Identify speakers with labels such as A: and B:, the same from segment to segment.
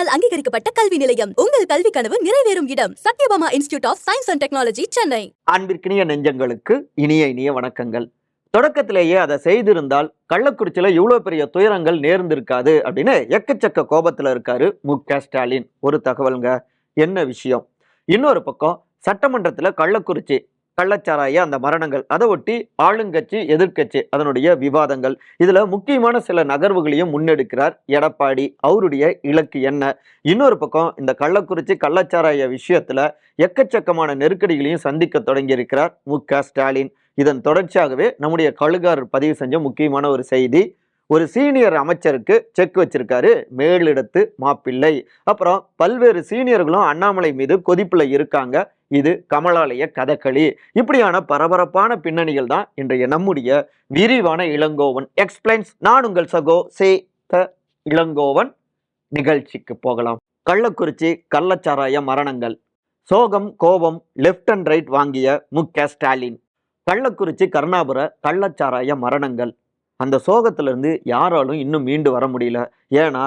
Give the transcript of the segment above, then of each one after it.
A: அரசால் அங்கீகரிக்கப்பட்ட கல்வி நிலையம். உங்கள் கல்வி கனவு நிறைவேறும் இடம். Sathyabama institute of science and technology Chennai
B: அன்பிற்கினிய நெஞ்சங்களுக்கு இனிய இனிய வணக்கங்கள். தொடக்கத்திலேயே அதை செய்திருந்தால் கள்ளக்குறிச்சியில இவ்வளவு பெரிய துயரங்கள் நேர்ந்திருக்காது அப்படின்னு எக்கச்சக்க கோபத்துல இருக்காரு மு க ஸ்டாலின். ஒரு தகவலுங்க. என்ன விஷயம்? இன்னொரு பக்கம் சட்டமன்றத்தில் கள்ளக்குறிச்சி கள்ளச்சாராய அந்த மரணங்கள். அதை ஒட்டி ஆளுங்கட்சி எதிர்க்கட்சி அதனுடைய விவாதங்கள். இதுல முக்கியமான சில நகர்வுகளையும் முன்னெடுக்கிறார் எடப்பாடி. அவருடைய இலக்கு என்ன? இன்னொரு பக்கம் இந்த கள்ளக்குறிச்சி கள்ளச்சாராய விஷயத்துல எக்கச்சக்கமான நெருக்கடிகளையும் சந்திக்க தொடங்கியிருக்கிறார் மு க ஸ்டாலின். இதன் தொடர்ச்சியாகவே நம்முடைய கழுகாரர் பதிவு செஞ்ச முக்கியமான ஒரு செய்தி. ஒரு சீனியர் அமைச்சருக்கு செக் வச்சிருக்காரு மேலிடத்து மாப்பிள்ளை. அப்புறம் பல்வேறு சீனியர்களும் அண்ணாமலை மீது கொதிப்புல இருக்காங்க. இது கமலாலய கதகளி. இப்படியான பரபரப்பான பின்னணிகள் தான் இன்றைய நம்முடைய விரிவான இளங்கோவன் எக்ஸ்பிளைன்ஸ். நான் உங்கள் சகோ சே த இளங்கோவன். நிகழ்ச்சிக்கு போகலாம். கள்ளக்குறிச்சி கள்ளச்சாராய மரணங்கள். சோகம் கோபம் லெஃப்ட் அண்ட் ரைட் வாங்கிய மு க ஸ்டாலின். கள்ளக்குறிச்சி கருணாபுர கள்ளச்சாராய மரணங்கள். அந்த சோகத்திலிருந்து யாராலும் இன்னும் மீண்டு வர முடியல. ஏன்னா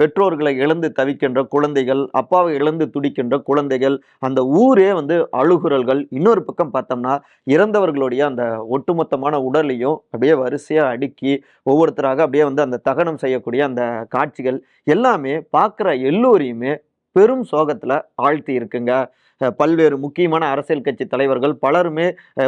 B: பெற்றோர்களை இழந்து தவிக்கின்ற குழந்தைகள் அப்பாவை இழந்து துடிக்கின்ற குழந்தைகள் அந்த ஊரே வந்து அழுகுறல்கள் இன்னொரு பக்கம் பார்த்தோம்னா இறந்தவர்களுடைய அந்த ஒட்டுமொத்தமான உடலையும் அப்படியே வரிசையாக அடுக்கி ஒவ்வொருத்தராக அப்படியே வந்து அந்த தகனம் செய்யக்கூடிய அந்த காட்சிகள் எல்லாமே பார்க்குற எல்லோரையுமே பெரும் சோகத்தில் ஆழ்த்தி இருக்குங்க. பல்வேறு முக்கியமான அரசியல் கட்சி தலைவர்கள் பலருமே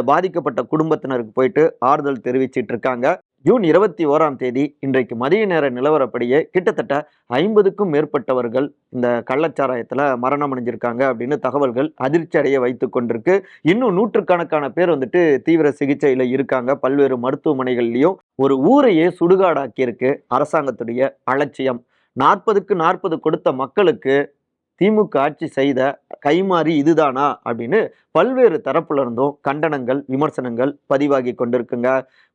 B: பாதிக்கப்பட்ட குடும்பத்தினருக்கு போயிட்டு ஆறுதல் தெரிவிச்சிட்டு இருக்காங்க. ஜூன் இருபத்தி ஓராம் தேதி இன்றைக்கு மதிய நேர நிலவரப்படியே கிட்டத்தட்ட ஐம்பதுக்கும் மேற்பட்டவர்கள் இந்த கள்ளச்சாராயத்தில் மரணம் அடைஞ்சிருக்காங்க அப்படின்னு தகவல்கள் அதிர்ச்சி அடைய வைத்து கொண்டிருக்கு. இன்னும் நூற்றுக்கணக்கான பேர் வந்துட்டு தீவிர சிகிச்சையில் இருக்காங்க. பல்வேறு மருத்துவமனைகள்லையும் ஒரு ஊரையே சுடுகாடாக்கியிருக்கு அரசாங்கத்துடைய அலட்சியம். நாற்பதுக்கு நாற்பது கொடுத்த மக்களுக்கு திமுக ஆட்சி செய்த கைமாறி இதுதானா அப்படின்னு பல்வேறு தரப்புல இருந்தும் கண்டனங்கள் விமர்சனங்கள் பதிவாகி கொண்டிருக்குங்க.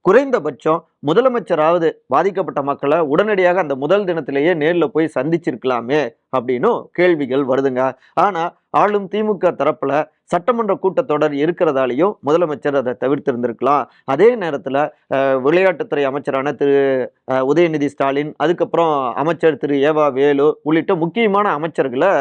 B: குறைந்தபட்சம் முதலமைச்சராவது பாதிக்கப்பட்ட மக்களை உடனடியாக அந்த முதல் தினத்திலேயே நேரில் போய் சந்திச்சிருக்கலாமே அப்படின்னும் கேள்விகள் வருதுங்க. ஆனால் ஆளும் திமுக தரப்புல சட்டமன்ற கூட்டத்தொடர் இருக்கிறதாலையும் முதலமைச்சர் அதை தவிர்த்திருந்திருக்கலாம். அதே நேரத்தில் விளையாட்டுத்துறை அமைச்சரான திரு உதயநிதி ஸ்டாலின் அதுக்கப்புறம் அமைச்சர் திரு ஏவா வேலு உள்ளிட்ட முக்கியமான அமைச்சர்களை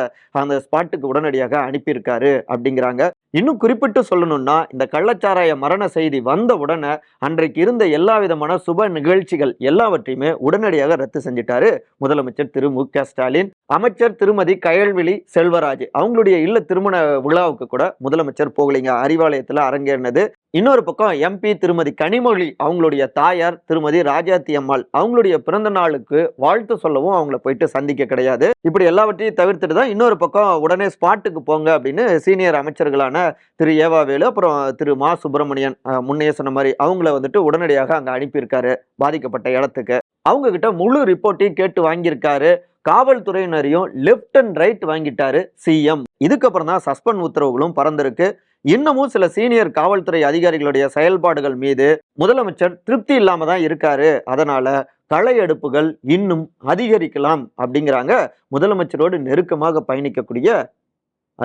B: அந்த ஸ்பாட்டுக்கு உடனடியாக அனுப்பியிருக்காரு அப்படிங்கிறாங்க. இன்னும் குறிப்பிட்டு சொல்லணும்னா இந்த கள்ளச்சாராய மரண செய்தி வந்த உடனே அன்றைக்கு இருந்த எல்லா விதமான சுப நிகழ்ச்சிகள் எல்லாவற்றையுமே உடனடியாக ரத்து செஞ்சிட்டாரு முதலமைச்சர் திரு மு க ஸ்டாலின். அமைச்சர் திருமதி கயல்விழி செல்வராஜ். அவங்களுடைய இல்ல திருமண விழாவுக்கு கூட முதலமைச்சர் போகலைங்க. அறிவாலயத்தில் அரங்கேறினது. இன்னொரு பக்கம் எம்பி திருமதி கனிமொழி அவங்களுடைய தாயார் திருமதி ராஜாத்தி அம்மாள். அவங்களுடைய பிறந்த நாளுக்கு வாழ்த்து சொல்லவும் அவங்கள போயிட்டு சந்திக்க கிடையாது. இப்படி எல்லாவற்றையும் தவிர்த்துட்டு தான் இன்னொரு பக்கம் உடனே ஸ்பாட்டுக்கு போங்க அப்படின்னு சீனியர் அமைச்சர்களான திரு ஏவாவேலு அப்புறம் திரு மா சுப்பிரமணியன் முன்னையே சொன்ன மாதிரி அவங்கள வந்துட்டு உடனடியாக அங்கே அனுப்பியிருக்காரு பாதிக்கப்பட்ட இடத்துக்கு. அவங்க கிட்ட முழு ரிப்போர்ட்டையும் கேட்டு வாங்கியிருக்காரு. காவல்துறையினரையும் லெஃப்ட் அண்ட் ரைட் வாங்கிட்டாரு சிஎம் இதுக்கப்புறம் தான் சஸ்பெண்ட் உத்தரவுகளும் பறந்திருக்கு. இன்னமும் சில சீனியர் காவல்துறை அதிகாரிகளுடைய செயல்பாடுகள் மீது முதலமைச்சர் திருப்தி இல்லாம தான் இருக்காரு. அதனால தலையெடுப்புகள் இன்னும் அதிகரிக்கலாம் அப்படிங்கிறாங்க. முதலமைச்சரோடு நெருக்கமாக பயணிக்கக்கூடிய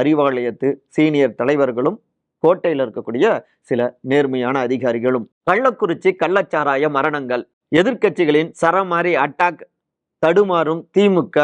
B: அறிவாலயத்து சீனியர் தலைவர்களும் கோட்டையில் இருக்கக்கூடிய சில நேர்மையான அதிகாரிகளும். கள்ளக்குறிச்சி கள்ளச்சாராய மரணங்கள். எதிர்க்கட்சிகளின் சரமாரி அட்டாக் தடுமாறும் திமுக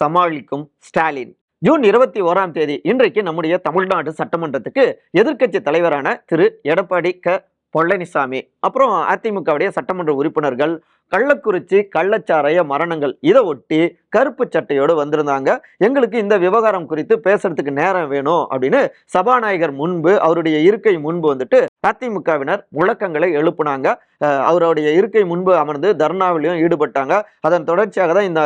B: சமாளிக்கும் ஸ்டாலின். ஜூன் இருபத்தி ஓராம் தேதி இன்றைக்கு நம்முடைய தமிழ்நாடு சட்டமன்றத்துக்கு எதிர்க்கட்சி தலைவரான திரு எடப்பாடி க. பழனிசாமி அப்புறம் அதிமுகவுடைய சட்டமன்ற உறுப்பினர்கள் கள்ளக்குறிச்சி கள்ளச்சாராய மரணங்கள் இதை ஒட்டி கருப்பு சட்டையோடு வந்திருந்தாங்க. எங்களுக்கு இந்த விவகாரம் குறித்து பேசுறதுக்கு நேரம் வேணும் அப்படின்னு சபாநாயகர் முன்பு அவருடைய இருக்கை முன்பு வந்துட்டு அதிமுகவினர் முழக்கங்களை எழுப்புனாங்க. அவருடைய இருக்கை முன்பு அமர்ந்து தர்ணாவிலையும் ஈடுபட்டாங்க. அதன் தொடர்ச்சியாக தான் இந்த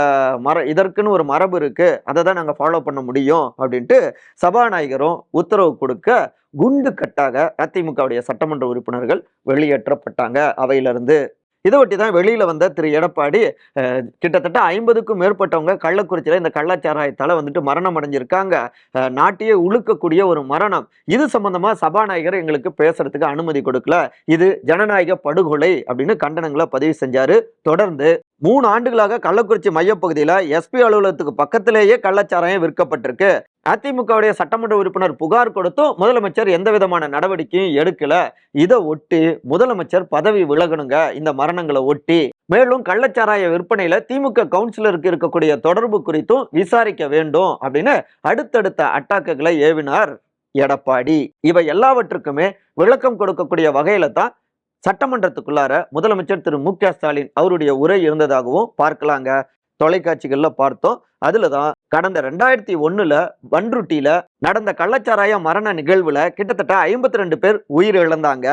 B: மர இதற்குன்னு ஒரு மரபு இருக்குது அதை தான் நாங்கள் ஃபாலோ பண்ண முடியும் அப்படின்ட்டு சபாநாயகரும் உத்தரவு கொடுக்க குண்டு கட்டாக அதிமுகவுடைய சட்டமன்ற உறுப்பினர்கள் வெளியேற்றப்பட்டாங்க. அவையிலிருந்து இதை ஒட்டி தான் வெளியில் வந்த திரு எடப்பாடி கிட்டத்தட்ட ஐம்பதுக்கும் மேற்பட்டவங்க கள்ளக்குறிச்சியில் இந்த கள்ளச்சாராயத்தால் வந்துட்டு மரணம் அடைஞ்சிருக்காங்க. நாட்டையே உழுக்கக்கூடிய ஒரு மரணம். இது சம்பந்தமாக சபாநாயகர் எங்களுக்கு பேசுறதுக்கு அனுமதி கொடுக்கல. இது ஜனநாயக படுகொலை அப்படின்னு கண்டனங்களை பதிவு செஞ்சாரு. தொடர்ந்து மூணு ஆண்டுகளாக கள்ளக்குறிச்சி மையப்பகுதியில் எஸ்பி அலுவலகத்துக்கு பக்கத்திலேயே கள்ளச்சாராயம் விற்கப்பட்டிருக்கு. அதிமுகவுடைய சட்டமன்ற உறுப்பினர் புகார் கொடுத்தும் முதலமைச்சர் எந்த விதமான நடவடிக்கையும் எடுக்கல. இதை ஒட்டி முதலமைச்சர் பதவி விலகணுங்க. இந்த மரணங்களை ஒட்டி. மேலும் கள்ளச்சாராய விற்பனையில திமுக கவுன்சிலருக்கு இருக்கக்கூடிய தொடர்பு குறித்தும் விசாரிக்க வேண்டும் அப்படின்னு அடுத்தடுத்த அட்டாக்குகளை ஏவினார் எடப்பாடி. இவை எல்லாவற்றுக்குமே விளக்கம் கொடுக்கக்கூடிய வகையில தான் சட்டமன்றத்துக்குள்ளார முதலமைச்சர் திரு மு ஸ்டாலின் அவருடைய உரை இருந்ததாகவும் பார்க்கலாங்க. தொலைக்காட்சிகள்ல பார்த்தோம். அதில் தான் கடந்த ரெண்டாயிரத்தி ஒண்ணுல வன்ருட்டியில் நடந்த கள்ளச்சாராய மரண நிகழ்வுல கிட்டத்தட்ட ஐம்பத்தி ரெண்டு பேர் உயிரிழந்தாங்க.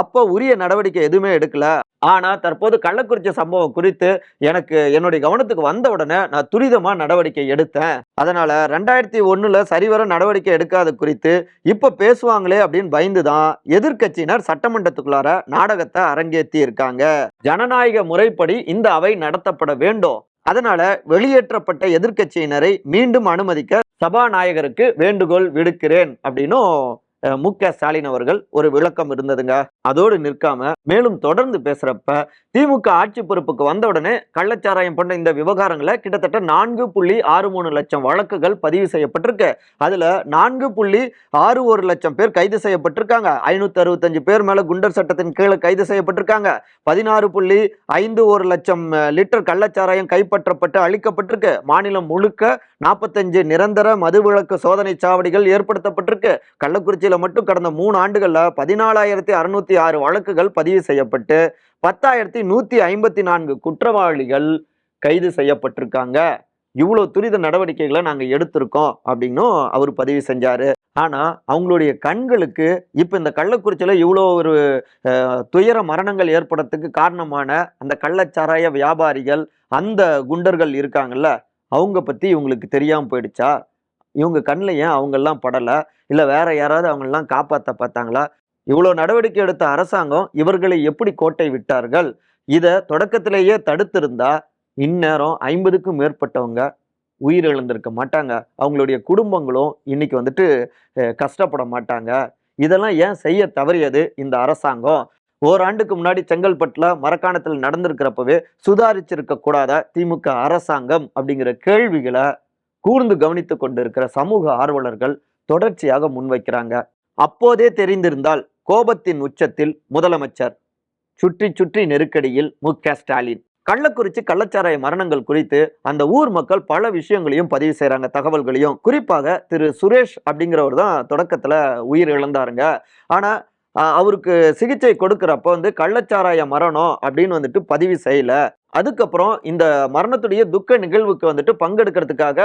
B: அப்போ உரிய நடவடிக்கை எதுவுமே எடுக்கல. ஆனால் தற்போது கள்ளக்குறிச்சி சம்பவம் குறித்து எனக்கு என்னுடைய கவனத்துக்கு வந்த உடனே நான் துரிதமாக நடவடிக்கை எடுத்தேன். அதனால் ரெண்டாயிரத்தி ஒன்றில் சரிவர நடவடிக்கை எடுக்காத குறித்து இப்போ பேசுவாங்களே அப்படின்னு பயந்து தான் எதிர்க்கட்சியினர் சட்டமன்றத்துக்குள்ளார நாடகத்தை அரங்கேற்றி இருக்காங்க. ஜனநாயக முறைப்படி இந்த அவை நடத்தப்பட வேண்டும். அதனால வெளியேற்றப்பட்ட எதிர்க்கட்சியினரை மீண்டும் அனுமதிக்க சபாநாயகருக்கு வேண்டுகோள் விடுக்கிறேன் அப்படின்னும் மு. க. ஸ்டாலின் அவர்கள் ஒரு விளக்கம் இருந்ததுங்க. அதோடு நிற்காம மேலும் தொடர்ந்து பேசுறப்ப திமுக ஆட்சி பொறுப்புக்கு வந்த உடனே கள்ளச்சாராயம் பண்ண இந்த விவகாரங்களை கிட்டத்தட்ட நான்கு புள்ளி ஆறு மூணு லட்சம் வழக்குகள் பதிவு செய்யப்பட்டிருக்கு. அதுல நான்கு புள்ளி ஆறு ஒரு லட்சம் பேர் கைது செய்யப்பட்டிருக்காங்க. ஐநூத்தி அறுபத்தஞ்சு பேர் மேல குண்டர் சட்டத்தின் கீழே கைது செய்யப்பட்டிருக்காங்க. பதினாறு புள்ளி ஐந்து ஒரு லட்சம் லிட்டர் கள்ளச்சாராயம் கைப்பற்றப்பட்டு அளிக்கப்பட்டிருக்கு மாநிலம் முழுக்க நாற்பத்தஞ்சு நிரந்தர மதுவிலக்கு சோதனை சாவடிகள் ஏற்படுத்தப்பட்டிருக்கு. கள்ளக்குறிச்சியில் மட்டும் கடந்த மூணு ஆண்டுகளில் பதினாலாயிரத்தி அறுநூத்தி ஆறு வழக்குகள் பதிவு செய்யப்பட்டு பத்தாயிரத்தி நூத்தி ஐம்பத்தி நான்கு குற்றவாளிகள் கைது செய்யப்பட்டிருக்காங்க. இவ்வளோ துரித நடவடிக்கைகளை நாங்க எடுத்திருக்கோம் அப்படின்னும் அவர் பதிவு செஞ்சாரு. ஆனா அவங்களுடைய கண்களுக்கு இப்போ இந்த கள்ளக்குறிச்சியில இவ்வளோ ஒரு துயர மரணங்கள் ஏற்படுறதுக்கு காரணமான அந்த கள்ளச்சாராய வியாபாரிகள் அந்த குண்டர்கள் இருக்காங்கல்ல அவங்க பத்தி இவங்களுக்கு தெரியாமல் போயிடுச்சா? இவங்க கண்ணில் ஏன் அவங்கெல்லாம் படலை? இல்லை வேற யாராவது அவங்களெல்லாம் காப்பாற்ற பார்த்தாங்களா? இவ்வளோ நடவடிக்கை எடுத்த அரசாங்கம் இவர்களை எப்படி கோட்டை விட்டார்கள்? இதை தொடக்கத்திலேயே தடுத்திருந்தா இந்நேரம் ஐம்பதுக்கும் மேற்பட்டவங்க உயிரிழந்திருக்க மாட்டாங்க. அவங்களுடைய குடும்பங்களும் இன்னைக்கு வந்துட்டு கஷ்டப்பட மாட்டாங்க. இதெல்லாம் ஏன் செய்ய தவறியது இந்த அரசாங்கம்? ஓராண்டுக்கு முன்னாடி செங்கல்பட்டில் மரக்காணத்தில் நடந்திருக்கிறப்பவே சுதாரிச்சிருக்க கூடாத திமுக அரசாங்கம் அப்படிங்கிற கேள்விகளை கூர்ந்து கவனித்து கொண்டிருக்கிற சமூக ஆர்வலர்கள் தொடர்ச்சியாக முன்வைக்கிறாங்க. அப்போதே தெரிந்திருந்தால் கோபத்தின் உச்சத்தில் முதலமைச்சர் சுற்றி சுற்றி நெருக்கடியில் மு க ஸ்டாலின். கள்ளக்குறிச்சி கள்ளச்சாராய மரணங்கள் குறித்து அந்த ஊர் மக்கள் பல விஷயங்களையும் பதிவு செய்கிறாங்க தகவல்களையும். குறிப்பாக திரு சுரேஷ் அப்படிங்கிறவர் தான் தொடக்கத்தில் உயிர் இழந்தாருங்க. ஆனால் அவருக்கு சிகிச்சை கொடுக்குறப்போ வந்து கள்ளச்சாராய மரணம் அப்படின்னு வந்துட்டு பதிவு செய்யல. அதுக்கப்புறம் இந்த மரணத்துடைய துக்க நிகழ்வுக்கு வந்துட்டு பங்கெடுக்கிறதுக்காக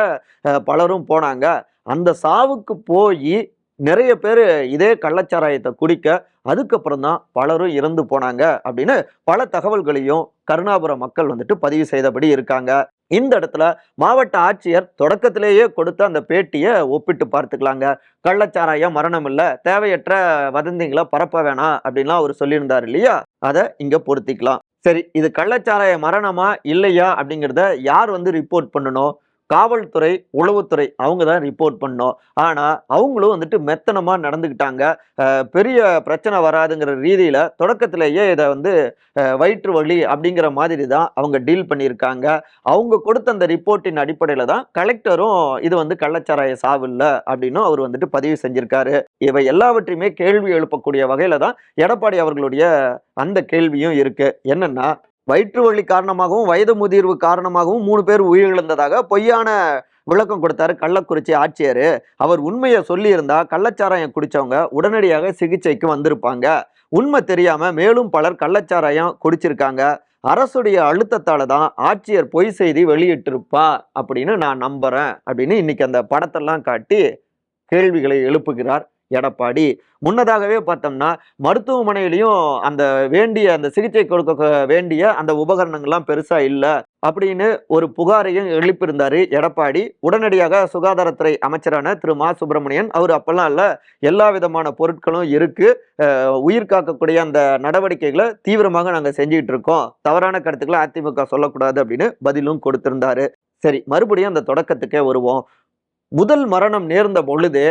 B: பலரும் போனாங்க. அந்த சாவுக்கு போய் நிறைய பேர் இதே கள்ளச்சாராயத்தை குடிக்க அதுக்கப்புறம் தான் பலரும் இறந்து போனாங்க அப்படின்னு பல தகவல்களையும் கருணாபுர மக்கள் வந்துட்டு பதிவு செய்தபடி இருக்காங்க. இந்த இடத்துல மாவட்ட ஆட்சியர் தொடக்கத்திலேயே கொடுத்த அந்த பேட்டியை ஒப்பிட்டு பார்த்துக்கலாங்க. கள்ளச்சாராயம் மரணம் இல்லை தேவையற்ற வதந்திங்களை பரப்ப வேணாம் அப்படின்லாம் அவர் சொல்லியிருந்தார் இல்லையா? அதை இங்கே பொருத்திக்கலாம். சரி இது கள்ளச்சாராய மரணமா இல்லையா அப்படிங்கிறத யார் வந்து ரிப்போர்ட் பண்ணணும்? காவல்துறை உளவுத்துறை அவங்க தான் ரிப்போர்ட் பண்ணோம். ஆனால் அவங்களும் வந்துட்டு மெத்தனமாக நடந்துக்கிட்டாங்க. பெரிய பிரச்சனை வராதுங்கிற ரீதியில் தொடக்கத்திலேயே இதை வந்து வயிற்று வலி அப்படிங்கிற மாதிரி தான் அவங்க டீல் பண்ணியிருக்காங்க. அவங்க கொடுத்த அந்த ரிப்போர்ட்டின் அடிப்படையில் தான் கலெக்டரும் இது வந்து கள்ளச்சாராய சாவில்ல அப்படின்னு அவர் வந்துட்டு பதிவு செஞ்சிருக்காரு. இவை எல்லாவற்றையுமே கேள்வி எழுப்பக்கூடிய வகையில் தான் எடப்பாடி அவர்களுடைய அந்த கேள்வியும் இருக்குது என்னென்னா வயிற்று வலி காரணமாகவும் வயது முதிர்வு காரணமாகவும் மூணு பேர் உயிரிழந்ததாக பொய்யான விளக்கம் கொடுத்தாரு கள்ளக்குறிச்சி ஆட்சியர். அவர் உண்மையை சொல்லியிருந்தா கள்ளச்சாராயம் குடித்தவங்க உடனடியாக சிகிச்சைக்கு வந்திருப்பாங்க. உண்மை தெரியாமல் மேலும் பலர் கள்ளச்சாராயம் குடிச்சிருக்காங்க. அரசுடைய அழுத்தத்தால தான் ஆட்சியர் பொய் செய்தி வெளியிட்டிருப்பா அப்படின்னு நான் நம்புறேன் அப்படின்னு இன்னைக்கு அந்த படத்தெல்லாம் காட்டி கேள்விகளை எழுப்புகிறார். எடப்பாடி. முன்னதாகவே பார்த்தோம்னா மருத்துவமனையிலையும் அந்த வேண்டிய அந்த சிகிச்சை கொடுக்க வேண்டிய அந்த உபகரணங்கள்லாம் பெருசாக இல்லை அப்படின்னு ஒரு புகாரையும் எழுப்பியிருந்தார் எடப்பாடி. உடனடியாக சுகாதாரத்துறை அமைச்சரான திரு. மா. சுப்பிரமணியன் அவர் அப்பெல்லாம் இல்லை எல்லா விதமான பொருட்களும் இருக்குது உயிர் காக்கக்கூடிய அந்த நடவடிக்கைகளை தீவிரமாக நாங்கள் செஞ்சுக்கிட்டு இருக்கோம். தவறான கருத்துக்களை அதிமுக சொல்லக்கூடாது அப்படின்னு பதிலும் கொடுத்திருந்தாரு. சரி மறுபடியும் அந்த தொடக்கத்துக்கே வருவோம். முதல் மரணம் நேர்ந்த பொழுது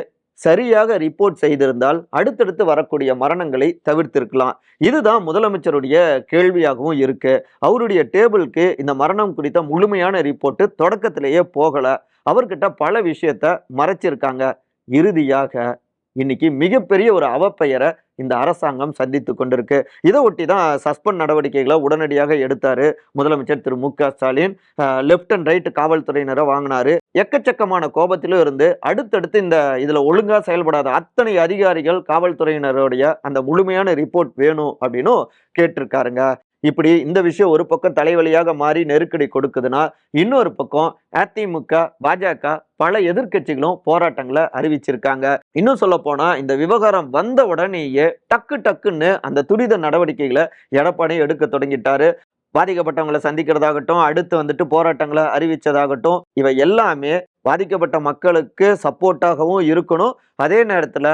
B: சரியாக ரிப்போர்ட் செய்திருந்தால் அடுத்தடுத்து வரக்கூடிய மரணங்களை தவிர்த்திருக்கலாம். இதுதான் முதலமைச்சருடைய கேள்வியாகவும் இருக்கு. அவருடைய டேபிளுக்கு இந்த மரணம் குறித்த முழுமையான ரிப்போர்ட் தொடக்கத்திலேயே போகல. அவர்கிட்ட பல விஷயத்த மறைச்சிருக்காங்க. இறுதியாக இன்னைக்கு மிகப்பெரிய ஒரு அவப்பெயரை இந்த அரசாங்கம் சந்தித்து கொண்டிருக்கு. இதை ஒட்டி தான் சஸ்பெண்ட் நடவடிக்கைகளை உடனடியாக எடுத்தாரு முதலமைச்சர் Thiru Mu Ka Stalin. Left and right காவல்துறையினரை வாங்கினாரு. எக்கச்சக்கமான கோபத்திலும் இருந்து அடுத்தடுத்து இந்த இதில் ஒழுங்காக செயல்படாத அத்தனை அதிகாரிகள் காவல்துறையினருடைய அந்த முழுமையான ரிப்போர்ட் வேணும் அப்படின்னும் கேட்டிருக்காருங்க. இப்படி இந்த விஷயம் ஒரு பக்கம் தலைவலியாக மாறி நெருக்கடி கொடுக்குதுன்னா இன்னொரு பக்கம் அதிமுக பாஜக பல எதிர்க்கட்சிகளும் போராட்டங்களை அறிவிச்சிருக்காங்க. இன்னும் சொல்ல போனா இந்த விவகாரம் வந்த உடனேயே டக்கு டக்குன்னு அந்த துரித நடவடிக்கைகளை எடப்பாடி எடுக்க தொடங்கிட்டாரு. பாதிக்கப்பட்டவங்களை சந்திக்கிறதாகட்டும் அடுத்து வந்துட்டு போராட்டங்களை அறிவிச்சதாகட்டும் இவை எல்லாமே பாதிக்கப்பட்ட மக்களுக்கு சப்போர்ட்டாகவும் இருக்கணும். அதே நேரத்தில்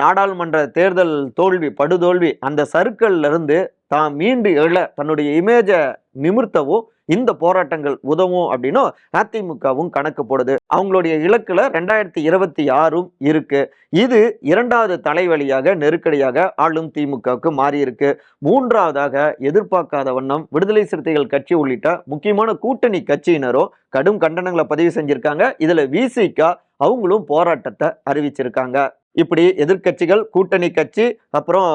B: நாடாளுமன்ற தேர்தல் தோல்வி படுதோல்வி அந்த சர்க்கிள்ல இருந்து தான் மீண்டு எழ தன்னுடைய இமேஜை நிமிர்த்தவும் இந்த போராட்டங்கள் உதவும் அப்படின்னும் அதிமுகவும் கணக்கு போடுது. அவங்களுடைய இலக்குல ரெண்டாயிரத்தி இருபத்தி ஆறும் இருக்கு. இது இரண்டாவது தலைவலியாக நெருக்கடியாக ஆளும் திமுகவுக்கு மாறியிருக்கு. மூன்றாவதாக எதிர்பார்க்காத வண்ணம் விடுதலை சிறுத்தைகள் கட்சி உள்ளிட்ட முக்கியமான கூட்டணி கட்சியினரும் கடும் கண்டனங்களை பதிவு செஞ்சிருக்காங்க. இதுல விசிகா அவங்களும் போராட்டத்தை அறிவிச்சிருக்காங்க. இப்படி எதிர்க்கட்சிகள் கூட்டணி கட்சி அப்புறம்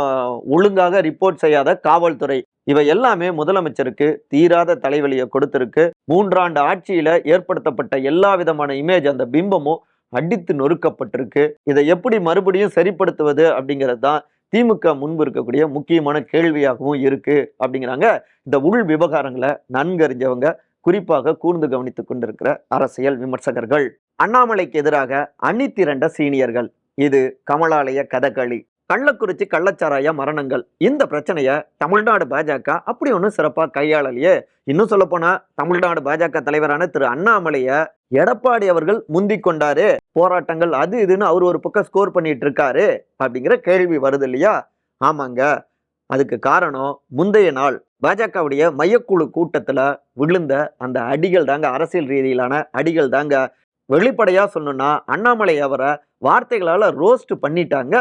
B: ஒழுங்காக ரிப்போர்ட் செய்யாத காவல்துறை. இவை எல்லாமே முதலமைச்சருக்கு தீராத தலைவலியை கொடுத்திருக்கு. மூன்றாண்டு ஆட்சியில ஏற்படுத்தப்பட்ட எல்லா விதமான இமேஜ் அந்த பிம்பமும் அடித்து நொறுக்கப்பட்டிருக்கு. இதை எப்படி மறுபடியும் சரிப்படுத்துவது அப்படிங்கிறது தான் திமுக முன்பு இருக்கக்கூடிய முக்கியமான கேள்வியாகவும் இருக்கு அப்படிங்கிறாங்க. இந்த உள் விவகாரங்களை நன்கறிஞ்சவங்க குறிப்பாக கூர்ந்து கவனித்துக் கொண்டிருக்கிற அரசியல் விமர்சகர்கள். அண்ணாமலைக்கு எதிராக அணி திரண்ட சீனியர்கள். இது கமலாலய கதகளி. கள்ளக்குறிச்சி கள்ளச்சாராய மரணங்கள். இந்த பிரச்சனையை தமிழ்நாடு பாஜக அப்படி ஒன்றும் சிறப்பாக கையாளலையே. இன்னும் சொல்ல போனா தமிழ்நாடு பாஜக தலைவரான திரு அண்ணாமலைய எடப்பாடி அவர்கள் முந்தி கொண்டாரு. போராட்டங்கள் அது இதுன்னு அவர் ஒரு பக்கம் ஸ்கோர் பண்ணிட்டு இருக்காரு அப்படிங்கிற கேள்வி வருது இல்லையா? ஆமாங்க. அதுக்கு காரணம் முந்தைய நாள் பாஜகவுடைய மையக்குழு கூட்டத்துல விழுந்த அந்த அடிகள் தாங்க அரசியல் ரீதியிலான அடிகள் தாங்க. வெளிப்படையா சொல்லணும்னா அண்ணாமலை அவரை வார்த்தைகளால ரோஸ்ட் பண்ணிட்டாங்க.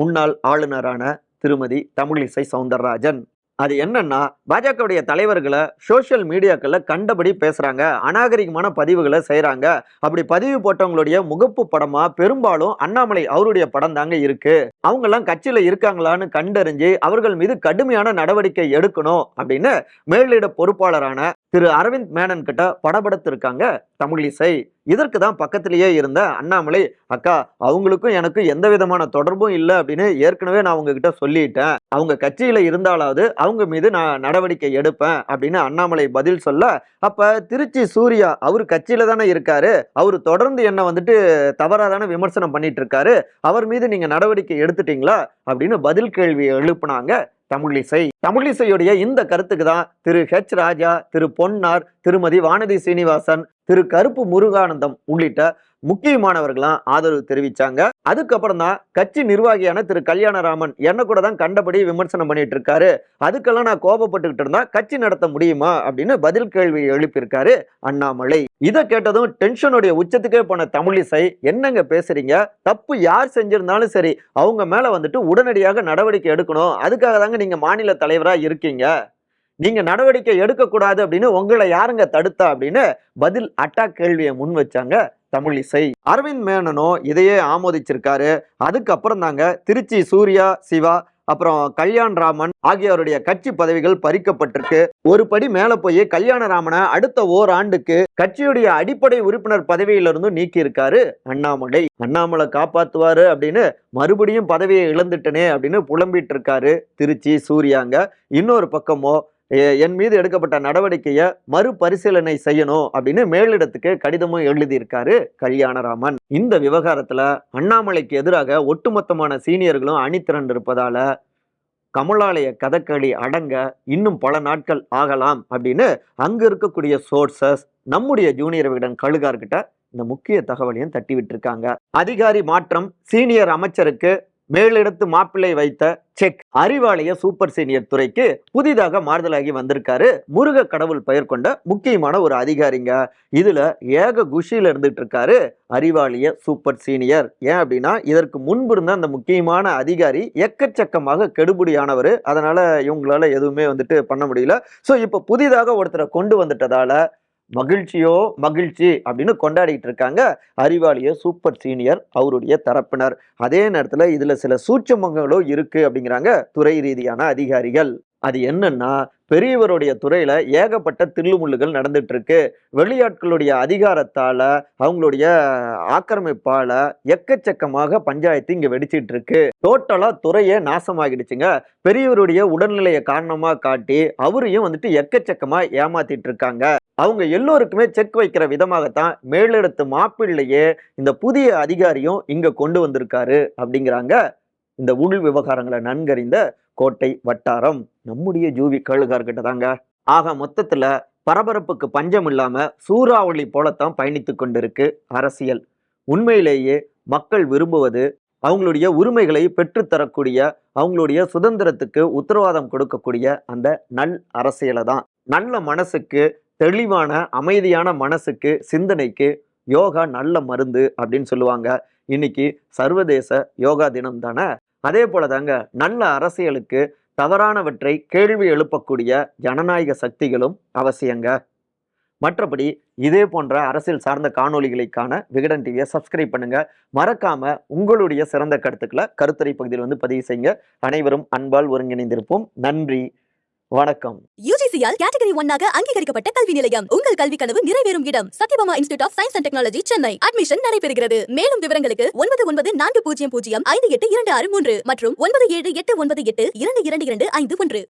B: முன்னாள் ஆளுநரான திருமதி தமிழிசை சவுந்தரராஜன். அது என்னன்னா பாஜகவுடைய தலைவர்களை சோஷியல் மீடியாக்களில் கண்டபடி பேசுகிறாங்க அநாகரிகமான பதிவுகளை செய்கிறாங்க அப்படி பதிவு போட்டவங்களுடைய முகப்பு படமாக பெரும்பாலும் அண்ணாமலை அவருடைய படம் தாங்க இருக்கு. அவங்கெல்லாம் கட்சியில் இருக்காங்களான்னு கண்டறிஞ்சு அவர்கள் மீது கடுமையான நடவடிக்கை எடுக்கணும் அப்படின்னு மேலிட பொறுப்பாளரான திரு அரவிந்த் மேனன் கிட்ட படபடுத்திருக்காங்க தமிழிசை இதற்கு தான் பக்கத்திலேயே இருந்த அண்ணாமலை அக்கா அவங்களுக்கும் எனக்கும் எந்த விதமான தொடர்பும் இல்லை அப்படின்னு ஏற்கனவே நான் உங்ககிட்ட சொல்லிட்டேன். அவங்க கட்சியில இருந்தாலாவது அவங்க மீது நான் நடவடிக்கை எடுப்பேன் அப்படின்னு அண்ணாமலை பதில் சொல்ல அப்ப திருச்சி சூர்யா அவர் கட்சியில தானே இருக்காரு? அவர் தொடர்ந்து என்ன வந்துட்டு தவறாக தானே விமர்சனம் பண்ணிட்டு இருக்காரு? அவர் மீது நீங்க நடவடிக்கை எடுத்துட்டீங்களா? அப்படின்னு பதில் கேள்வி எழுப்புனாங்க தமிழிசை. தமிழிசையுடைய இந்த கருத்துக்கு தான் திரு ஹெச் ராஜா திரு பொன்னார் திருமதி வானதி சீனிவாசன் திரு கருப்பு முருகானந்தம் உள்ளிட்ட முக்கியமானவர்களாம் ஆதரவு தெரிவிச்சாங்க. அதுக்கப்புறம் தான் கட்சி நிர்வாகியான திரு கல்யாணராமன் என்ன கூட தான் கண்டபடி விமர்சனம் பண்ணிட்டு இருக்காரு. அதுக்கெல்லாம் நான் கோபப்பட்டுக்கிட்டு இருந்தா கட்சி நடத்த முடியுமா அப்படின்னு பதில் கேள்வி எழுப்பியிருக்காரு அண்ணாமலை. இதை கேட்டதும் டென்ஷனுடைய உச்சத்துக்கே போன தமிழிசை என்னங்க பேசுறீங்க? தப்பு யார் செஞ்சிருந்தாலும் சரி அவங்க மேல வந்துட்டு உடனடியாக நடவடிக்கை எடுக்கணும். அதுக்காக தாங்க நீங்க மாநில தலைவரா இருக்கீங்க. நீங்க நடவடிக்கை எடுக்கக்கூடாது அப்படின்னு உங்களை யாருங்க தடுத்தா அப்படின்னு பதில் அட்டாக் கேள்வியை முன் வச்சாங்க. தமிழிசை அரவிந்த் மேனனும் இதையே ஆமோதிச்சிருக்காரு. அதுக்கப்புறம் தாங்க திருச்சி சூர்யா சிவா அப்புறம் கல்யாண் ராமன் ஆகியோருடைய கட்சி பதவிகள் பறிக்கப்பட்டிருக்கு. ஒரு படி மேல போய் கல்யாண ராமனை அடுத்த ஓராண்டுக்கு கட்சியுடைய அடிப்படை உறுப்பினர் பதவியிலிருந்து நீக்கி இருக்காரு அண்ணாமலை. அண்ணாமலை காப்பாத்துவாரு அப்படின்னு மறுபடியும் பதவியை இழந்துட்டனே அப்படின்னு புலம்பிட்டு இருக்காரு திருச்சி சூர்யாங்க. இன்னொரு பக்கமோ என் மீது எடுக்கப்பட்ட நடவடிக்கையை மறுபரிசீலனை செய்யணும் அப்படின்னு மேலிடத்துக்கு கடிதமும் எழுதியிருக்காரு கல்யாணராமன். இந்த விவகாரத்தில் அண்ணாமலைக்கு எதிராக ஒட்டுமொத்தமான சீனியர்களும் அணி திரண்டிருப்பதால கமலாலய கதகளி அடங்க இன்னும் பல நாட்கள் ஆகலாம் அப்படின்னு அங்கே இருக்கக்கூடிய சோர்சஸ் நம்முடைய ஜூனியர் விகடன் கழுகார்கிட்ட இந்த முக்கிய தகவலையும் தட்டி விட்டுருக்காங்க அதிகாரி மாற்றம் சீனியர் அமைச்சருக்கு மேலிடத்து மாப்பிள்ளை வைத்த செக். அறிவாலய சூப்பர் சீனியர் துறைக்கு புதிதாக மாறுதலாகி வந்திருக்காரு. முருக கடவுள் பெயர் கொண்ட முக்கியமான ஒரு அதிகாரிங்க. இதுல ஏக குஷியில இருந்துட்டு இருக்காரு அறிவாலய சூப்பர் சீனியர். ஏன் அப்படின்னா இதற்கு முன்பு இருந்த அந்த முக்கியமான அதிகாரி எக்கச்சக்கமாக கெடுபடியானவர். அதனால இவங்களால எதுவுமே வந்துட்டு பண்ண முடியல. ஸோ இப்போ புதிதாக ஒருத்தரை கொண்டு வந்துட்டதால மகிழ்ச்சியோ மகிழ்ச்சி அப்படின்னு கொண்டாடிட்டு இருக்காங்க அறிவாளிய சூப்பர் சீனியர் அவருடைய தரப்பினர். அதே நேரத்துல இதுல சில சூட்சமங்களும் இருக்கு அப்படிங்கிறாங்க துறை ரீதியான அதிகாரிகள். அது என்னன்னா பெரியவருடைய துறையில ஏகப்பட்ட தில்லுமுள்ளுகள் நடந்துட்டு இருக்கு. வெளியாட்களுடைய அதிகாரத்தால அவங்களுடைய ஆக்கிரமிப்பால எக்கச்சக்கமாக பஞ்சாயத்து இங்க வெடிச்சிட்டு இருக்கு. டோட்டலா துறையே நாசமாகிடுச்சுங்க. பெரியவருடைய உடல்நிலையை காரணமா காட்டி அவரையும் வந்துட்டு எக்கச்சக்கமா ஏமாத்திட்டு இருக்காங்க. அவங்க எல்லோருக்குமே செக் வைக்கிற விதமாகத்தான் மேலெடுத்து மாப்பிள்ளையே இந்த புதிய அதிகாரியும் இங்க கொண்டு வந்திருக்காரு அப்படிங்கிறாங்க இந்த உள் விவகாரங்களை நன்கறிந்த கோட்டை வட்டாரம். நம்முடைய ஜூவி கேளுகார்கிட்ட தாங்க. ஆக மொத்தத்துல பரபரப்புக்கு பஞ்சம் இல்லாம சூறாவளி போலத்தான் பயணித்து கொண்டிருக்கு அரசியல். உண்மையிலேயே மக்கள் விரும்புவது அவங்களுடைய உரிமைகளை பெற்றுத்தரக்கூடிய அவங்களுடைய சுதந்திரத்துக்கு உத்தரவாதம் கொடுக்கக்கூடிய அந்த நல் அரசியலை தான் நல்ல மனசுக்கு தெளிவான அமைதியான மனசுக்கு சிந்தனைக்கு யோகா நல்ல மருந்து அப்படின்னு சொல்லுவாங்க. இன்னைக்கு சர்வதேச யோகா தினம் தானே? அதே போல தாங்க நல்ல அரசியலுக்கு தவறானவற்றை கேள்வி எழுப்பக்கூடிய ஜனநாயக சக்திகளும் அவசியங்க. மற்றபடி இதே போன்ற அரசியல் சார்ந்த காணொலிகளைக்கான விகடன் டிவியை சப்ஸ்கிரைப் பண்ணுங்க. மறக்காம உங்களுடைய சிறந்த கருத்துக்களை கருத்துரை பகுதியில் வந்து பதிவு செய்யுங்க. அனைவரும் அன்பால் ஒருங்கிணைந்திருப்போம். நன்றி. வணக்கம்.
A: யூஜிசியால் கேட்டகரி ஒன்னாக அங்கீகரிக்கப்பட்ட கல்வி நிலையம். உங்கள் கல்வி கனவு நிறைவேறும் இடம். Sathyabama institute of science and technology Chennai admission நடைபெறுகிறது. மேலும் விவரங்களுக்கு ஒன்பது ஒன்பது நான்கு பூஜ்ஜியம் பூஜ்ஜியம் ஐந்து எட்டு இரண்டு ஆறு மூன்று மற்றும் ஒன்பது ஏழு எட்டு ஒன்பது எட்டு இரண்டு இரண்டு இரண்டு ஐந்து ஒன்று.